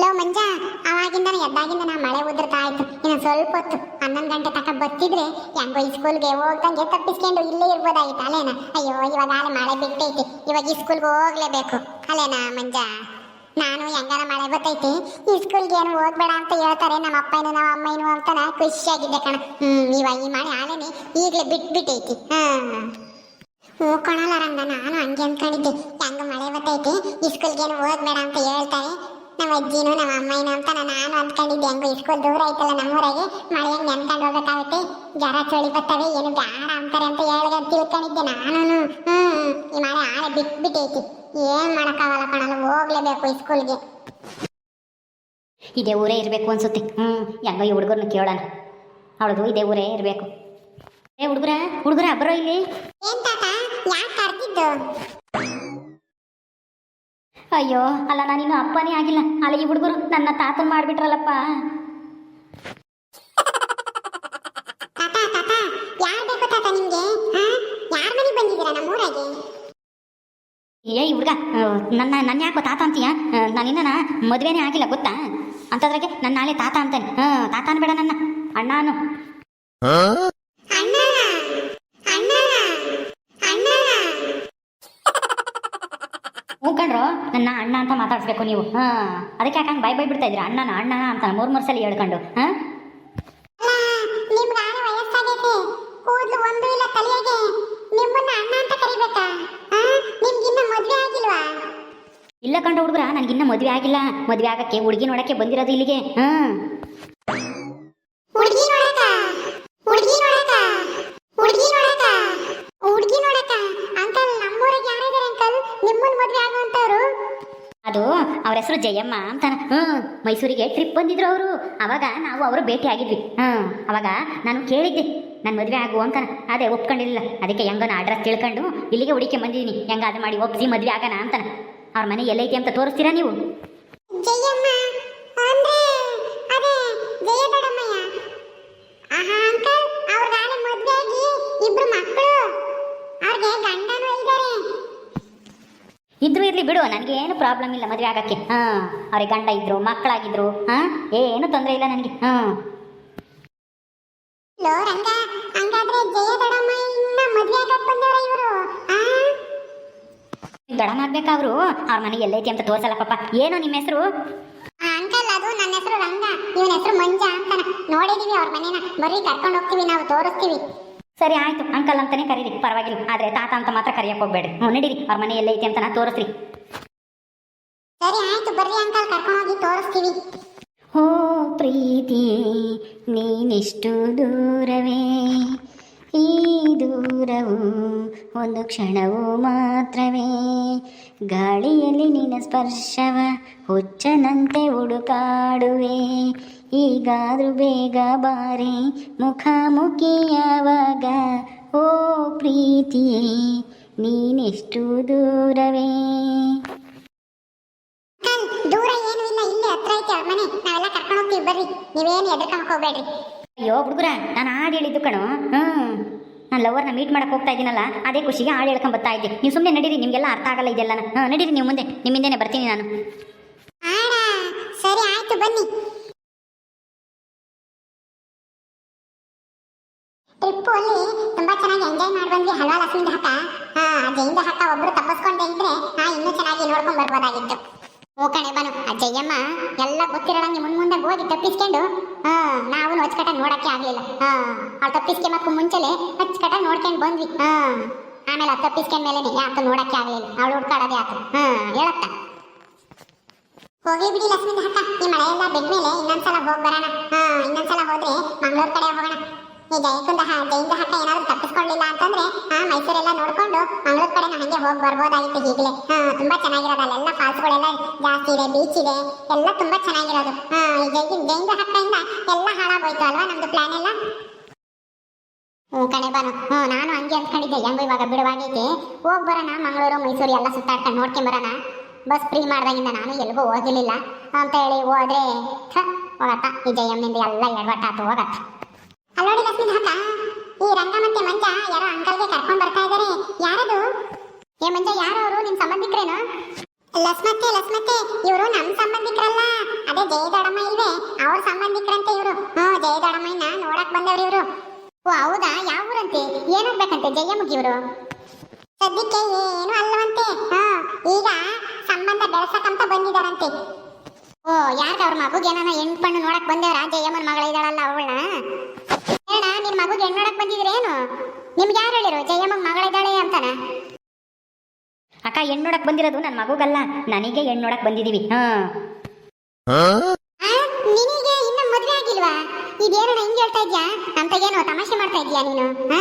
Low ಮಂಜ ಅವಾಗಿಂದ ಎದ್ದಾಗಿಂದ ನಾ ಮಳೆ ಉದುರ್ತಾ ಆಯ್ತು ಇನ್ನು ಸ್ವಲ್ಪ ಹೊತ್ತು, ಹನ್ನೊಂದು ಗಂಟೆ ತಕ ಬರ್ತಿದ್ರೆ, ಹೆಂಗೋ ಈ ಸ್ಕೂಲ್ಗೆ ಹೋಗ್ದಂಗೆ ತಪ್ಪಿಸ್ಕೊಂಡು ಇಲ್ಲೇ ಇರ್ಬೋದಾಗಿತ್ತು ಅಲ್ಲೇನ? ಅಯ್ಯೋ, ಇವಾಗ ಅಲ್ಲಿ ಮಳೆ ಬಿಟ್ಟೈತಿ. ಇವಾಗ ಈ ಸ್ಕೂಲ್ಗೆ ಹೋಗ್ಲೇಬೇಕು. ಅಲ್ಲೇನಾ ಮಂಜ? ನಾನು ಹೆಂಗಾರ ಮಳೆ ಬರ್ತೈತಿ ಈ ಸ್ಕೂಲ್ಗೆ ಏನು ಹೋಗ್ಬೇಡ ಅಂತ ಹೇಳ್ತಾರೆ. ನಮ್ಮ ಅಪ್ಪನೂ ನಮ್ಮ ಅಮ್ಮನೂ ಅಂತಾನ? ಖುಷಿಯಾಗಿದ್ದೆ ಕಣ. ಹ್ಞೂ ಇವಾಗ ಈ ಮಳೆ ಆಲೇನೆ ಈಗಲೇ ಬಿಟ್ಬಿಟ್ಟೈತಿ. ಬಿಟ್ಟೈತಿ ಹ್ಞೂ ಕೊಣಲ್ಲ ರಂಗ ನಾನು ಹಂಗೆ ಅಂದ್ಕೊಂಡಿದ್ದೆ ಹೆಂಗ ಮಳೆ ಬರ್ತೈತಿ ಈ ಸ್ಕೂಲ್ಗೆ ಏನು ಹೋಗ್ಬೇಡ ಅಂತ ಹೇಳ್ತಾರೆ. ನಮ್ಮ ಅಜ್ಜಿನೂ ನಮ್ಮ ಅಮ್ಮನೂ ಅಂತ ನಾನು ಅಂದ್ಕೊಂಡಿದ್ದೆ ಹೆಂಗೋ ಇಸ್ಕೂಲ್ ಸ್ಕೂಲ್ ದೂರ ಐತಲ್ಲ ನಮ್ಮೂರಾಗೆ ಮಳೆ ಹೆಂಗೆ ನೆನ್ಕೊಂಡು ಹೋಗ್ಬೇಕಾಗುತ್ತೆ? ಜರ ಚಳಿ ಬರ್ತವೆ ಏನು ಬ್ಯಾಡ ಅಂತಾರೆ ಅಂತ ಹೇಳಿ ತಿಳ್ಕೊಂಡಿದ್ದೆ ನಾನು ಹ್ಞೂ ಈ ಮಳೆ ಆಳೆ ಬಿಟ್ಬಿಟ್ಟೈತಿ. ಏನು ಮಾಡೋಕ್ಕಾಗಲ್ಲ ಕಣಲ್ಲ ಹೋಗ್ಲೇಬೇಕು ಇಸ್ಕೂಲ್ಗೆ. ಸ್ಕೂಲ್ಗೆ ಇದೇ ಊರೇ ಇರಬೇಕು ಅನ್ಸುತ್ತೆ. ಹ್ಞೂ ಹೆಂಗೋ ಈ ಹುಡುಗರನ್ನ ಕೇಳೋಣ. ಅವಳದು ಇದೇ ಊರೇ ಇರಬೇಕು. ಏ ಹುಡುಗರ ಹುಡುಗರ ಬರೋ ಇಲ್ಲಿ. ಏನ್ ತಾತ ಯಾಕೆ ಕರ್ತಿದ್ದು ಅಯ್ಯೋ ಅಲ್ಲ ನಾನಿನ್ನು ಅಪ್ಪನೇ ಆಗಿಲ್ಲ. ಅಲ್ಲ ಈ ಹುಡುಗರು ನನ್ನ ತಾತನ್ ಮಾಡಿಬಿಟ್ರಲ್ಲಪ್ಪ. ತಾತ ತಾತ ಯಾರು ಬೇಕು ತಾತ ನಿಮಗೆ? ಯಾರ ಮನೆ ಬಂದಿದ್ದೀರಾ ಏ ಈ ಹುಡುಗ ನನ್ನ ನನ್ನ ಯಾಕೋ ತಾತ ಅಂತೀಯ? ನಾನಿನ್ನ ಮದುವೆನೇ ಆಗಿಲ್ಲ ಗೊತ್ತಾ? ಅಂತದ್ರಾಗೆ ನನ್ನ ನಾಳೆ ತಾತ ಅಂತಾನೆ. ಹಾಂ ತಾತ ಬೇಡ ನನ್ನ ಅಣ್ಣನ ಅಣ್ಣನ ಅಣ್ಣನ ಹ್ಞೂ ಕಣ್ರೋ ನನ್ನ ಅಣ್ಣ ಅಂತ ಮಾತಾಡಿಸ್ಬೇಕು ನೀವು. ಹಾಂ. ಅದಕ್ಕೆ ಯಾಕಂಗೆ ಬೈ ಬೈ ಬಿಡ್ತಾ ಇದ್ದೀರಾ? ಅಣ್ಣನ ಅಣ್ಣನ ಅಂತ ಮೂರು ಮೂರು ಸಲ ಹೇಳ್ಕೊಂಡು ಹಾಂ? ಇಲ್ಲ ಕಂಡ ಹುಡುಗರ ನನಗಿನ್ನ ಮದುವೆ ಆಗಿಲ್ಲ. ಮದುವೆ ಆಗಕ್ಕೆ ಹುಡುಗಿ ನೋಡಕ್ಕೆ ಬಂದಿರೋದು ಇಲ್ಲಿಗೆ ಹಾಂ? ಹೆಸರು ಜಯಮ್ಮ ಅಂತಾನ. ಹ್ಞೂ ಮೈಸೂರಿಗೆ ಟ್ರಿಪ್ ಬಂದಿದ್ರು ಅವರು. ಅವಾಗ ನಾವು ಅವರು ಭೇಟಿ ಆಗಿದ್ವಿ. ಹ್ಞೂ ಅವಾಗ ನಾನು ಕೇಳಿದ್ದೆ. ನನ್ನ ಮದುವೆ ಆಗು ಅಂತ ಅದೇ ಒಪ್ಕೊಂಡಿಲ್ಲ ಅದಕ್ಕೆ ಹೆಂಗನ ಅಡ್ರೆಸ್ ತಿಳ್ಕೊಂಡು ಇಲ್ಲಿಗೆ ಹುಡುಕಿ ಬಂದಿದ್ದೀನಿ ಹೆಂಗಾದ ಮಾಡಿ ಒಪ್ಸಿ ಮದುವೆ ಆಗೋಣ ಅಂತಾನ. ಅವ್ರ ಮನೆ ಎಲ್ಲೈತಿ ಅಂತ ತೋರಿಸ್ತೀರಾ ನೀವು? ಜಯಮ್ಮ ಅಂದ್ರೆ ಅದೇ ಜಯ ದೊಡ್ಡಮ್ಮಯ್ಯ ಆಹಾ ಅಂಕಲ್ ಅವ್ರಿಗಾಲೆ ಮದ್ವೆ ಆಗಿ ಇಬ್ರು ಮಕ್ಕಳು ಅವ್ರಿಗೆ ಗಂಡನೂ ಇದ್ದಾರೆ ಇದ್ರು ಇರ್ಲಿ ಬಿಡು ನನಗೇನು ಪ್ರಾಬ್ಲಮ್ ಇಲ್ಲ ಮದುವೆ ಆಗಕ್ಕೆ. ಹಾಂ ಅವ್ರಿಗೆ ಗಂಡ ಇದ್ರು ಮಕ್ಕಳಾಗಿದ್ರು ಹಾಂ ಏನು ತೊಂದರೆ ಇಲ್ಲ ನನಗೆ ಹಾಂ. ಗಡ ಮಾಡ್ಬೇಕಾದ್ರು ಅವ್ರ ಮನೆ ಎಲ್ಲೈತಿ ಅಂತ ತೋರ್ಸಲ್ಲ ಪಾಪ. ಏನು ನಿಮ್ಮ ಹೆಸರು? ಅಂಕಲ್ ಅದು ನನ್ನ ಹೆಸರು ರಂಗ. ಇವನ ಹೆಸರು ಮಂಜ ಅಂತಾನ. ನೋಡಿದೀವಿ ಅವ್ರ ಮನೇನ. ಬರೀ ಕರ್ಕೊಂಡು ಹೋಗ್ತೀವಿ ನಾವು ತೋರಿಸ್ತೀವಿ. ಸರಿ ಆಯ್ತು. ಅಂಕಲ್ ಅಂತಾನೆ ಕರೀರಿ. ಪರವಾಗಿಲ್ಲ. ಆದ್ರೆ ತಾತ ಅಂತ ಮಾತ್ರ ಕರಿಯಕ್ಕೆ ಹೋಗ್ಬೇಡ್ರಿ. ಹ್ಞೂ ನಡೀರಿ ಅವ್ರ ಮನೆ ಐತೆ ಅಂತ ನಾ ತೋರಿಸ್ರಿ ಸರಿ ಆಯ್ತು. ಬರ್ರಿ ಅಂಕಲ್. ಕರ್ಕೊಂಡು ಹೋಗಿ ತೋರಿಸ್ತೀವಿ. ಓ ಪ್ರೀತಿ ನೀನಿಷ್ಟು ದೂರವೇ. ಈ ದೂರವು ಒಂದು ಕ್ಷಣವು ಮಾತ್ರವೇ. ಗಾಳಿಯಲ್ಲಿ ನಿನ್ನ ಸ್ಪರ್ಶವ ಹುಚ್ಚನಂತೆ ಹುಡುಕಾಡುವೆ. ಈಗಾದ್ರೂ ಬೇಗ ಬಾರೆ. ಮುಖಾಮುಖಿಯಾವಾಗ ಓ ಪ್ರೀತಿಯೇ ನೀನೆಷ್ಟು ದೂರವೇ. ದೂರ ಏನು ಇಲ್ಲ ಇಲ್ಲೇ ಹತ್ರ ಐತೆ ಅವ್ರ ಮನೆ. ನಾವೆಲ್ಲ ಕರ್ಕೊಂಡು ಹೋಗ್ತೀವಿ ಬರ್ರಿ. ನೀವೇನು ಎದ್ರಕೊಂಡ್ ಹೋಗ್ಬೇಡ್ರಿ. ಅಯ್ಯೋ ಹುಡುಗರ ನಾನು ಹಾಡು ಹೇಳಿದ್ದು ಕಣೋ. ಹ್ಞೂ ನಾನು ಲವರ್ನ ಮೀಟ್ ಮಾಡಕ್ಕೆ ಹೋಗ್ತಾ ಇದ್ದೀನಲ್ಲ ಅದೇ ಖುಷಿಗೆ ಹಾಡು ಹೇಳ್ಕೊಂಡು ಬರ್ತಾ ಇದ್ದೆ. ನೀವು ಸುಮ್ಮನೆ ನಡೀರಿ ನಿಮಗೆಲ್ಲ ಅರ್ಥ ಆಗಲ್ಲ ಇದೆಲ್ಲ ಹಾಂ ನಡೀರಿ ನೀವು ಮುಂದೆ ನಿಮ್ಮಿಂದನೇ ಬರ್ತೀನಿ ನಾನು. ಸರಿ ಆಯ್ತು ಬನ್ನಿ. ಮಾಡಿ ಬಂದ್ವಿ ಹಲ್ವಾ ಲಕ್ಷ್ಮೀದ ಹಕ್ಕ ಹಾ ಜೈಂದ ಹಕ್ಕ ಒಬ್ರು ತಪ್ಪಿಸ್ಕೊಂಡೆ ಇದ್ರೆ, ಹಾ, ಇನ್ನೂ ಚೆನ್ನಾಗಿ ನೋಡ್ಕೊಂಡ್ ಬರ್ಬೋದಾಗಿತ್ತು. ಓ, ಕಣೆ, ಬನು, ಅಜ್ಜಯ್ಯಮ್ಮ, ಎಲ್ಲ ಗೊತ್ತಿರೋಂಗೆ ಮುಂದ್ ಮುಂದೆ ಹೋಗಿ ತಪ್ಪಿಸ್ಕೊಂಡು. ಹಾ, ನಾವು ಅಚ್ಚುಕಟ್ಟಾಗಿ ನೋಡಕ್ಕೆ ಆಗ್ಲಿಲ್ಲ. ಹಾ ಅವ್ಳು ತಪ್ಪಿಸ್ಕೊಂಬಕ್ಕೂ ಮುಂಚೆಲೆ ಅಚ್ಚುಕಟ್ಟಾಗಿ ನೋಡ್ಕೊಂಡು ಬಂದ್ವಿ. ಹಾ, ಆಮೇಲೆ ಆ ತಪ್ಪಿಸ್ಕೊಂಡ ಮೇಲೆ ಯಾಕೆ ನೋಡಕ್ಕೆ ಆಗ್ಲಿಲ್ಲ. ಅವಳು ಹುಡ್ಕಾಡೋದೇ ಆತು. ಹಾ, ಹೇಳತ್ತ. ಹೋಗ್ಲಿ ಬಿಡಿ ಲಕ್ಷ್ಮಿ ಹಕ್ಕ ಈ ಮಳೆ ಎಲ್ಲ ಬಿದ್ಮೇಲೆ ಇನ್ನೊಂದ್ಸಲ ಹೋಗ್ ಬರೋಣ. ಹಾ, ಇನ್ನೊಂದ್ಸಲ ಹೋದ್ರೆ ಮಂಗಳೂರು ಕಡೆ ಹೋಗೋಣ. ಈ ಜಯಕುಂದ ಜೈಂದ ಹಕ್ಕ ಏನಾದ್ರು ತಪ್ಪಿಸ್ಕೊಳ್ಳಿಲ್ಲ ಅಂತಂದ್ರೆ, ಆ ಮೈಸೂರೆಲ್ಲ ನೋಡ್ಕೊಂಡು ಮಂಗಳೂರು ಕಡೆ ಹಂಗೆ ಹೋಗಿ ಬರ್ಬೋದಾಗಿತ್ತು ಈಗಲೇ. ತುಂಬಾ ಚೆನ್ನಾಗಿರೋದು ಅಲ್ಲೆಲ್ಲ ಫಾಲ್ಸ್ಗಳೆಲ್ಲ ಜಾಸ್ತಿ ಇದೆ ಬೀಚ್ ಇದೆ, ಎಲ್ಲ ತುಂಬಾ ಚೆನ್ನಾಗಿರೋದು. ಹಾ, ಈ ಜೈ ಜೈಂದ ಎಲ್ಲ ಹಾಳಾಗೋಯ್ತು ಅಲ್ವಾ ನಮ್ದು ಪ್ಲಾನ್ ಎಲ್ಲ? ಹ್ಞೂ ಕಣೆ ಬಾನು. ಹ್ಞೂ ನಾನು ಹಂಗೆ ಅನ್ಕೊಂಡಿದ್ದೆ ಹೆಂಗೋ ಇವಾಗ ಬಿಡುವಾಗೈತಿ ಹೋಗಿ ಬರೋಣ ಮಂಗಳೂರು, ಮೈಸೂರು ಎಲ್ಲ ಸುತ್ತಾಡ್ಕೊಂಡು ನೋಡ್ಕೊಂಡು ಬರೋಣ. ಬಸ್ ಫ್ರೀ ಮಾಡ್ದಾಗಿಂದ ನಾನು ಎಲ್ಗೂ ಹೋಗಿರಲಿಲ್ಲ. ಅಂತ ಹೇಳಿ ಹೋದ್ರೆ ಹೋಗತ್ತ. ಈ ಜಯಮ್ಮಿಂದ ಎಲ್ಲ ಎಡವಟ್ಟಾತು, ಹೋಗತ್ತ. ಲಕ್ಷ್ಮೀ ಹಕ್ಕ ಈ ರಂಗ ಮತ್ತೆ ಮಂಜ ಯಾರೋ ಅಂಕಲ್ಗೆ ಕರ್ಕೊಂಡ್ ಬರ್ತಾ ಇದಾರೆ. ಯಾರದು? ಏ ಮಂಜ, ಯಾರು ಅವರು? ನಿಮ್ ಸಂಬಂಧಿಕರೇನು? ಲಸ್ಮತ್ತೆ ಲಸ್ಮತ್ತೆ, ಇವರು ನಮ್ಮ ಸಂಬಂಧಿಕರಲ್ಲ. ಅದೇ ಜಯ ದೊಡಮ್ಮ ಇಲ್ವೇ? ಅವ್ರ ಸಂಬಂಧಿಕರಂತೆ ಇವರು. ಹಾ ಜಯ ದೊಡಮ್ಮನ ನೋಡಕ್ ಬಂದವ್ರು ಇವರು. ಓ, ಹೌದಾ? ಯಾವ ಊರಂತೆ? ಏನಾಗ್ಬೇಕಂತೆ ಜಯ ಇವರು? ಸದ್ಯಕ್ಕೆ ಏನು ಅಲ್ಲವಂತೆ. ಹಾ ಈಗ ಸಂಬಂಧ ಬೆಳೆಸಕಂತ ಬಂದಿದಾರಂತೆ. ಓ ಯಾರ್ಗ ಅವ್ರ ಮಗುಗೆ ಏನಾನ ಹೆಣ್ಣು ಪಣ್ಣು ನೋಡಕ್ ಬಂದೇವ್ರ ಜಯಮ್ಮನ ಮಗಳ ಇದ್ದಾಳಲ್ಲ ಅವಳನ್ನ? ಹೇಳ ನಿನ್ ಮಗುಗೆ ಹೆಣ್ಣು ನೋಡಕ್ ಬಂದಿದ್ರೇನು ನಿಮ್ಗೆ ಯಾರು ಹೇಳಿರು? ಜಯಮ್ಮನ ಮಗಳ ಇದ್ದಾಳೆ ಅಂತಾನ? ಅಕ್ಕ ಹೆಣ್ಣು ನೋಡಕ್ ಬಂದಿರೋದು ನನ್ನ ಮಗುಗಲ್ಲ. ನನಗೆ ಹೆಣ್ಣು ನೋಡಕ್ ಬಂದಿದೀವಿ. ಹಾ. ನಿನಗೆ ಇನ್ನ ಮದ್ವೆ ಆಗಿಲ್ವಾ? ಇದೇನಣ್ಣ ಹಿಂಗೆ ಹೇಳ್ತಾ ಇದ್ಯಾ? ಅಂತಗೇನೋ ತಮಾಷೆ ಮಾಡ್ತಾ ಇದ್ಯಾ ನೀನು? ಹಾ?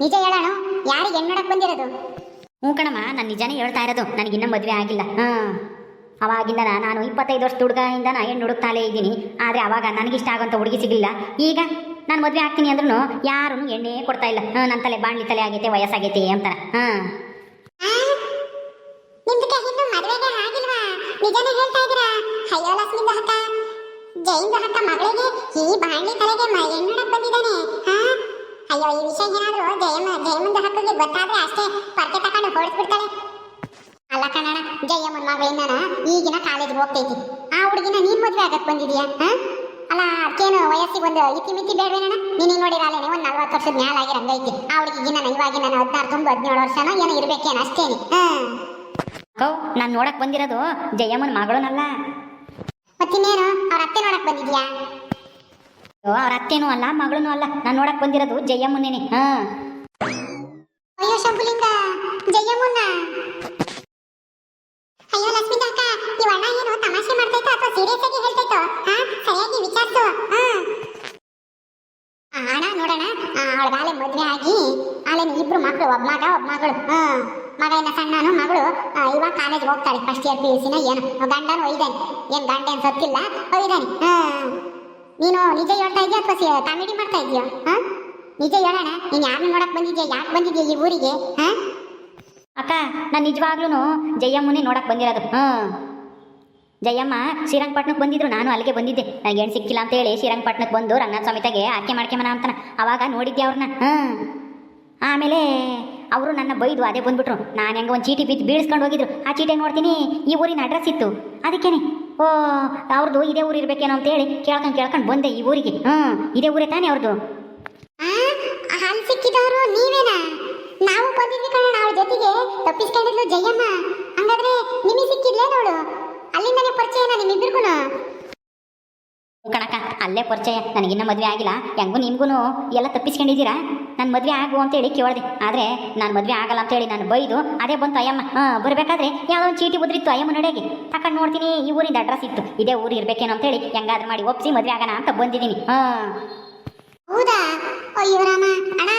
ನಿಜ ಹೇಳೋಣ ಯಾರಿಗೆ ಹೆಣ್ಣು ನೋಡಕ್ ಬಂದಿರೋದು? ಹ್ಞೂ ಕಣಮ್ಮ ನಾನು ನಿಜಾನೇ ಹೇಳ್ತಾ ಇರೋದು. ನನಗಿನ್ನ ಮದುವೆ ಆಗಿಲ್ಲ. ಹಾಂ. ಅವಾಗಿಂದ ನಾನು ಇಪ್ಪತ್ತೈದು ವರ್ಷದ ಹುಡುಗಿಂದ ನಾ ಹೆಣ್ಣು ಹುಡುಕ್ತಾಲೇ ಇದ್ದೀನಿ. ಆದರೆ ಅವಾಗ ನನಗಿಷ್ಟ ಆಗೋಂಥ ಹುಡುಗಿ ಸಿಗಲಿಲ್ಲ. ಈಗ ನಾನು ಮದುವೆ ಆಗ್ತೀನಿ ಅಂದ್ರೂ ಯಾರೂ ಎಣ್ಣೆ ಕೊಡ್ತಾ ಇಲ್ಲ. ಹಾಂ ನನ್ನ ತಲೆ ಬಾಣ್ಲಿ ತಲೆ ಆಗೈತೆ, ವಯಸ್ಸಾಗೈತಿ ಅಂತ. ಹಾಂ ಈ ಬಾಣ್ಲಿ ತಲೆಗೆ ನೋಡಕ್ ಬಂದಿದ್ದಾನೆ. ಅಯ್ಯೋ, ಈ ವಿಷಯ ಏನಾದರೂ ಜಯಮ್ಮ ಜಯಮ್ಮಂದ ಹಕ್ಕಿಗೆ ಗೊತ್ತಾದ್ರೆ ಅಷ್ಟೇ ಪರ್ಕೆ ತಕೊಂಡು ಹೊಡೆದ್ಬಿಡ್ತಾಳೆ ಅಲ್ಲ ಕಣಣ ಜಯಮ್ಮನ ಮಗಳಿಂದ ಈಗಿನ ಕಾಲೇಜ್ಗೆ ಹೋಗ್ತೈತಿ. ಆ ಹುಡುಗಿನ ನೀನ್ ಮದ್ವೆ ಆಗಕ್ ಬಂದಿದ್ಯಾ ಅಲ್ಲ ಅದಕ್ಕೇನು ವಯಸ್ಸಿಗೆ ಒಂದು ಇತಿ ಮಿತಿ ಬೇಡವೇನಣ್ಣ? ನೀನು ನೋಡಿರಾಲೇನೆ ಒಂದು ನಲ್ವತ್ತು ವರ್ಷದ ಮ್ಯಾಲ ಆಗಿರಂಗೈತಿ ಆ ಹುಡುಗಿಗೆ ನಾನು ಇವಾಗಿನ ನಾನು ಹದಿನಾರು ತುಂಬ ಹದಿನೇಳು ವರ್ಷನ ಏನೋ ಇರ್ಬೇಕೇನು ಅಷ್ಟೇನಿ ಹಾ? ಕೌ ನಾನು ನೋಡಕ್ ಬಂದಿರೋದು ಜಯಮ್ಮನ ಮಗಳನಲ್ಲ. ಮತ್ತಿನ್ನೇನು ಅವ್ರ ಅತ್ತೆ ನೋಡಕ್ ಬಂದಿದ್ಯಾ? ಅವ್ರ ಅತ್ತೇನೂ ಅಲ್ಲ ಮಗಳೂ ಅಲ್ಲ. ನಾನು ನೋಡಕ್ ಬಂದಿರೋದು ಜಯಮ್ಮನೇನೆ ಹಾಂ ಅಯ್ಯೋ ಶಂಭುಲಿಂಗ ಜಯಮ್ಮನ್ನ ಅಯ್ಯೋ ಲಕ್ಷ್ಮೀ ಅಕ್ಕ ಈ ಅಣ್ಣ ಏನು ತಮಾಷೆ ಮಾಡ್ತೈತೋ ಅಥವಾ ಸೀರಿಯಸ್ ಆಗಿ ಹೇಳ್ತೈತೋ ಹಾ ಸರಿಯಾಗಿ ವಿಚಾರಿಸು ಹಾ ಆ, ಅಣ್ಣ ನೋಡೋಣ ಅವಳಗಾಲೆ ಮದ್ವೆ ಆಗಿ ಆಲೇನು ಇಬ್ರು ಮಕ್ಕಳು ಒಬ್ಬ ಮಗ, ಒಬ್ಬ ಮಗಳು. ಹಾ ಮಗ ಇನ್ನ ಸಣ್ಣನು ಮಗಳು ಇವಾಗ ಕಾಲೇಜ್ ಹೋಗ್ತಾಳೆ ಫಸ್ಟ್ ಇಯರ್ ಪಿ ಯು ಸಿನ ಏನು. ಗಂಡನು ಒಯ್ದಾನೆ. ಏನ್ ಗಂಡ ಏನ್ ಸತ್ತಿಲ್ಲ, ಒಯ್ದಾನೆ. ಹಾ ನೀನು ನಿಜ ಹೇಳ್ತಾ ಇದೆಯಾ ಅಥವಾ ಕಾಮಿಡಿ ಮಾಡ್ತಾ ಇದೆಯಾ? ಹಾ? ನಿಜ ಹೇಳೋಣ. ನೀನ್ ಯಾರನ್ನ ನೋಡಕ್ ಬಂದಿದ್ಯಾ? ಯಾಕೆ ಬಂದಿದ್ಯಾ ಈ ಊರಿಗೆ? ಹಾ? ಅಕ್ಕ, ನಾನು ನಿಜವಾಗ್ಲೂ ಜಯಮ್ಮನೇ ನೋಡಕ್ ಬಂದಿರೋದು. ಹ್ಞೂ ಜಯಮ್ಮ ಶ್ರೀರಂಗಪಟ್ಟಣಕ್ಕೆ ಬಂದಿದ್ರು. ನಾನು ಅಲ್ಲಿಗೆ ಬಂದಿದ್ದೆ. ನನಗೆ ಏನು ಸಿಕ್ಕಿಲ್ಲ ಅಂತ ಹೇಳಿ ಶ್ರೀರಂಗಪಟ್ಟಣಕ್ಕೆ ಬಂದು ರಂಗನಾಥ ಸ್ವಾಮಿತಾಗೆ ಆಕೆ ಮಾಡ್ಕೊಂಬನ ಅಂತಾನ. ಅವಾಗ ನೋಡಿದ್ದೆ ಅವ್ರನ್ನ ಹಾಂ ಆಮೇಲೆ ಅವರು ನನ್ನ ಬೈದು ಅದೇ ಬಂದ್ಬಿಟ್ರು. ನಾನು ಹೆಂಗೆ ಒಂದು ಚೀಟಿ ಬಿದ್ದು ಬೀಳಿಸ್ಕೊಂಡು ಹೋಗಿದ್ರು. ಆ ಚೀಟಿಗೆ ನೋಡ್ತೀನಿ ಈ ಊರಿನ ಅಡ್ರೆಸ್ ಇತ್ತು. ಅದಕ್ಕೇನೆ. ಓ ಅವ್ರದ್ದು ಇದೇ ಊರು ಇರಬೇಕೇನೋ ಅಂತೇಳಿ ಕೇಳ್ಕೊಂಡು ಕೇಳ್ಕೊಂಡು ಬಂದೆ ಈ ಊರಿಗೆ. ಹ್ಞೂ ಇದೇ ಊರೇ ತಾನೇ ಅವ್ರದ್ದು ಅಲ್ಲಿ ಸಿಕ್ಕಿದವರು ನೀವೇನಾ? ನಾವು ಬಂದಿದ್ವಿ ಕಣ ಅವಳ ಜೊತೆಗೆ ತಪ್ಪಿಸ್ಕೊಂಡಿದ್ಲು ಜಯಮ್ಮ. ಹಂಗಾದ್ರೆ ನಿಮಗೆ ಸಿಕ್ಕಿದ್ಲೇನವಳು ಅಲ್ಲಿಂದನೇ ಪರಿಚಯನ ನಿಮ್ಮಿಬ್ಬರಿಗೂ ಕಣಕ ಅಲ್ಲೇ ಪರಿಚಯ. ನನಗಿನ್ನ ಮದುವೆ ಆಗಿಲ್ಲ. ಹೆಂಗೂ ನಿಮ್ಗೂ ಎಲ್ಲ ತಪ್ಪಿಸ್ಕೊಂಡಿದ್ದೀರಾ? ನಾನು ಮದುವೆ ಆಗು ಅಂತೇಳಿ ಕೇಳಿದೆ. ಆದರೆ ನಾನು ಮದುವೆ ಆಗಲ್ಲ ಅಂತೇಳಿ ನಾನು ಬೈದು, ಅದೇ ಬಂತು ಅಯ್ಯಮ್ಮ. ಹಾಂ, ಬರಬೇಕಾದ್ರೆ ಯಾವುದೋ ಒಂದು ಚೀಟಿ ಉದ್ರಿತ್ತು ಅಯ್ಯಮ್ಮ ನಡೆಗೆ. ತಕೊಂಡು ನೋಡ್ತೀನಿ, ಈ ಊರಿಂದ ಅಡ್ರೆಸ್ ಇತ್ತು. ಇದೇ ಊರು ಇರಬೇಕೇನೋ ಅಂತೇಳಿ ಹೆಂಗಾದ್ರೂ ಮಾಡಿ ಒಪ್ಸಿ ಮದುವೆ ಆಗೋಣ ಅಂತ ಬಂದಿದ್ದೀನಿ. ಹಾಂ. ಹೌದಾ? ಅಯ್ಯೋ ರಾಮ, ಅಣ್ಣ,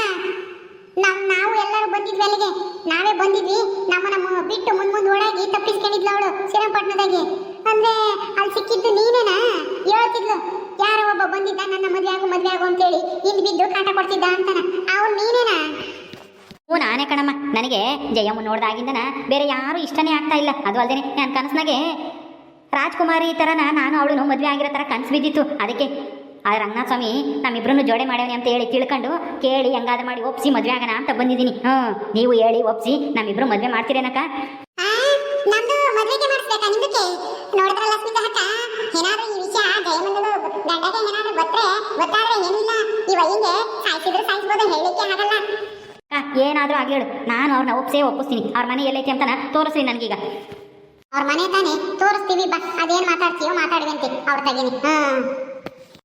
ನಮ್ ನಾವು ಎಲ್ಲರೂ ಬಂದಿದ್ವಿ ನಾವೇ ಬಂದಿದ್ವಿ. ನಮ್ಮ ನಮ್ಮ ಬಿಟ್ಟು ಮುಂದ್ ಮುಂದ್ ಓಡಾಗಿ ತಪ್ಪಿಸ್ಕೊಂಡಿದ್ಲು ಅವಳು ಶ್ರೀರಂಗಪಟ್ಟಣದಾಗೆ ಅಂದ್ರೆ ಅಲ್ಲಿ ಸಿಕ್ಕಿದ್ದು ನೀನೇನಾ? ಹೇಳ್ತಿದ್ಲು. ಯಾರೋ ಒಬ್ಬ ಬಂದಿದ್ದ ನನ್ನ ಮದುವೆ ಆಗು ಮದುವೆ ಆಗು ಅಂತೇಳಿ ಇಲ್ಲಿ ಬಿದ್ದು ಕಾಟ ಕೊಡ್ತಿದ್ದ ಅಂತಾನ. ಅವ್ನು ನೀನೇನಾ? ಓ ನಾನೇ ಕಣಮ್ಮ. ನನಗೆ ಜಯಮ್ಮ ನೋಡ್ದಾಗಿಂದನ ಬೇರೆ ಯಾರು ಇಷ್ಟನೇ ಆಗ್ತಾ ಇಲ್ಲ. ಅದು ಅಲ್ಲದೆ ನನ್ನ ಕನಸಿನಾಗೆ ರಾಜ್ಕುಮಾರಿ ಥರನ ನಾನು ಅವಳು ಮದುವೆ ಆಗಿರೋ ಥರ ಕನಸು ಬಿದ್ದಿತ್ತು. ಅದಕ್ಕೆ ಆ ರಂಗನಾಥ ಸ್ವಾಮಿ ನಮ್ಮಿಬ್ಬರನ್ನು ಜೋಡೆ ಮಾಡೇವನಿ ಅಂತ ಹೇಳಿ ತಿಳ್ಕೊಂಡು ಕೇಳಿ ಹೆಂಗಾದ್ರೂ ಮಾಡಿ ಒಪ್ಸಿ ಮದುವೆ ಆಗೋಣ ಅಂತ ಬಂದಿದ್ದೀನಿ. ಹ್ಞೂ ನೀವು ಹೇಳಿ ಒಪ್ಸಿ ನಮ್ಮಿಬ್ರು ಮದುವೆ ಮಾಡ್ತೀರೇನಕ್ಕ? ನೋಡಿದ್ರಲ್ಲ ಸ್ಮಿತಾ ಅಕ್ಕ ಏನಾದ್ರೂ ಈ ವಿಷಯ ಜಯಮಂದಲು ಗಂಡಗೆ ಏನಾದ್ರೂ ಗೊತ್ತರೆ ಗೊತ್ತಾದ್ರೆ ಏನಿಲ್ಲ. ಈ ಹಿಂಗೆ ಸಾಯಿಸಿದ್ರು ಸಾಯಿಸ್ಬೋದು ಹೇಳಲಿಕ್ಕೆ ಆಗಲ್ಲ. ಏನಾದರೂ ಆಗಲಿ ಹೇಳು. ನಾನು ಅವ್ರನ್ನ ಒಪ್ಸೇ ಒಪ್ಪಿಸ್ತೀನಿ. ಅವ್ರ ಮನೆ ಎಲ್ಲೈತಿ ಅಂತ ತೋರಿಸ್ರಿ ನನಗೀಗ. ಅವ್ರ ಮನೆ ತಾನೆ? ತೋರಿಸ್ತೀವಿ ಬಾ. ಅದೇನ್ ಮಾತಾಡ್ತೀಯೋ ಮಾತಾಡುವಂತೆ. ಅವ್ರ ತಗೇನಿ. ಹಾ.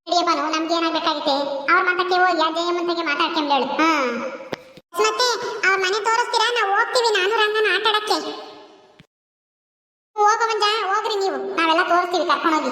ನಡಿಯಪ್ಪ ನಾವು ನಮ್ಗೆ ಏನಾಗಬೇಕಾಗಿತ್ತೆ? ಅವ್ರ ಮಾತಕ್ಕೆ ಹೋಗಿ ಆ ಜಯಮ್ಮಂತಗೆ ಮಾತಾಡ್ಕೊಂಡೇಳು ಹ್ಮ್ ಮತ್ತೆ ಅವ್ರ ಮನೆ ತೋರಿಸ್ತೀರಾ? ನಾವು ಹೋಗ್ತೀವಿ ನಾನು ರಂಗನ ಆಟ ಆಡಕ್ಕೆ ಹೋಗೋ ಮಂಜ. ಹೋಗ್ರಿ ನೀವು. ನಾವೆಲ್ಲ ತೋರಿಸ್ತೀವಿ ಕರ್ಕೊಂಡೋಗಿ